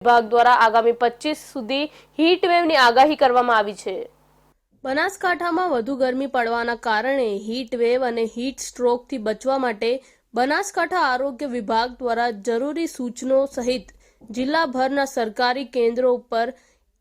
વિભાગ દ્વારા આગામી પચીસ સુધી હીટ વેવની આગાહી કરવામાં આવી છે. બનાસકાંઠામાં વધુ ગરમી પડવાના કારણે હીટ વેવ અને હીટ સ્ટ્રોકથી બચવા માટે બનાસકાંઠા આરોગ્ય વિભાગ દ્વારા જરૂરી સૂચનો સહિત જિલ્લાભરના સરકારી કેન્દ્રો ઉપર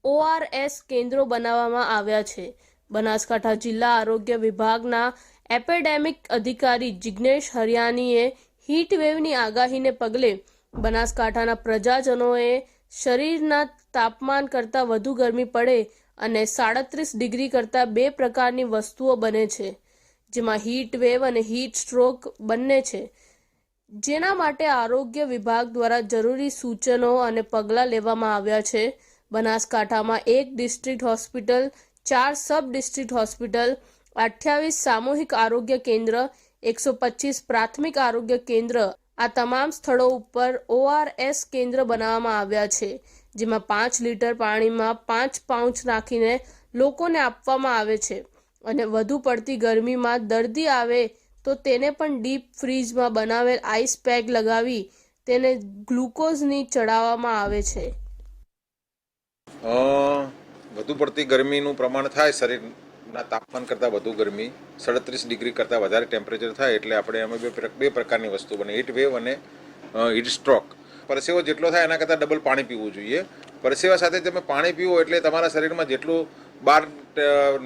ઓઆરએસ કેન્દ્રો બનાવવામાં આવ્યા છે. બનાસકાંઠા જિલ્લા આરોગ્ય વિભાગના એપેડેમિક અધિકારી જિજ્ઞેશ હરિયાનીએ હીટ વેવની આગાહીને પગલે બનાસકાંઠાના પ્રજાજનોએ શરીરના તાપમાન કરતાં વધુ ગરમી પડે અને સાડત્રીસ ડિગ્રી કરતાં બે પ્રકારની વસ્તુઓ બને છે, જેમાં હીટ વેવ અને હીટ સ્ટ્રોક બંને છે. જેના માટે આરોગ્ય વિભાગ દ્વારા જરૂરી સૂચનો અને પગલાં લેવામાં આવ્યા છે. બનાસકાંઠામાં એક ડિસ્ટ્રિક્ટ હોસ્પિટલ, ચાર સબ ડિસ્ટ્રિક્ટ હોસ્પિટલ, અઠ્યાવીસ સામૂહિક આરોગ્ય કેન્દ્ર, એકસો પચીસ પ્રાથમિક આરોગ્ય કેન્દ્ર આ તમામ સ્થળો ઉપર ઓઆરએસ કેન્દ્ર બનાવવામાં આવ્યા છે, જેમાં પાંચ લીટર પાણીમાં પાંચ પાઉચ નાખીને લોકોને આપવામાં આવે છે અને વધુ પડતી ગરમીમાં દર્દી આવે તો તેને પણ ડીપ ફ્રીજમાં બનાવેલ આઈસ પેક લગાવી તેને ગ્લુકોઝની ચડાવવામાં આવે છે. વધુ પડતી ગરમીનું પ્રમાણ થાય શરીરના તાપમાન કરતાં વધુ ગરમી, સડત્રીસ ડિગ્રી કરતાં વધારે ટેમ્પરેચર થાય એટલે આપણે એમાં બે બે પ્રકારની વસ્તુ બને. હીટ વેવ અને હીટ સ્ટ્રોક પરસેવો જેટલો થાય એના કરતાં ડબલ પાણી પીવું જોઈએ. પરસેવા સાથે તમે પાણી પીવો એટલે તમારા શરીરમાં જેટલું બહાર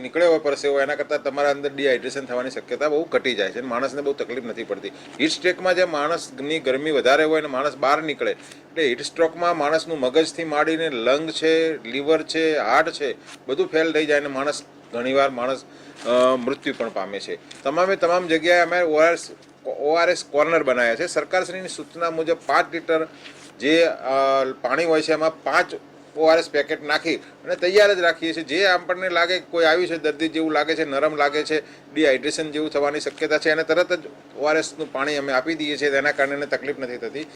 નીકળ્યો હોય પરસેવો, એના કરતાં તમારા અંદર ડિહાઇડ્રેશન થવાની શક્યતા બહુ ઘટી જાય છે માણસને બહુ તકલીફ નથી પડતી. હીટ સ્ટ્રેકમાં જે માણસની ગરમી વધારે હોય અને માણસ બહાર નીકળે, એટલે હીટ સ્ટ્રોકમાં માણસનું મગજથી માંડીને લંગ છે લીવર છે હાર્ટ છે, બધું ફેલ થઈ જાય અને માણસ ઘણીવાર માણસ મૃત્યુ પણ પામે છે. તમામે તમામ જગ્યાએ અમે ઓઆરએસ ઓઆરએસ કોર્નર બનાવ્યા છે. સરકારશ્રીની સૂચના મુજબ પાંચ લીટર જે પાણી હોય છે એમાં પાંચ ઓઆરએસ પેકેટ નાખી અને તૈયાર જ રાખીએ છીએ. જે આપણને લાગે કોઈ આવ્યું છે દર્દી જેવું લાગે છે, નરમ લાગે છે ડિહાઇડ્રેશન જેવું થવાની શક્યતા છે, એને તરત જ ઓઆરએસનું પાણી અમે આપી દઈએ છીએ. તેના કારણે તકલીફ નથી થતી.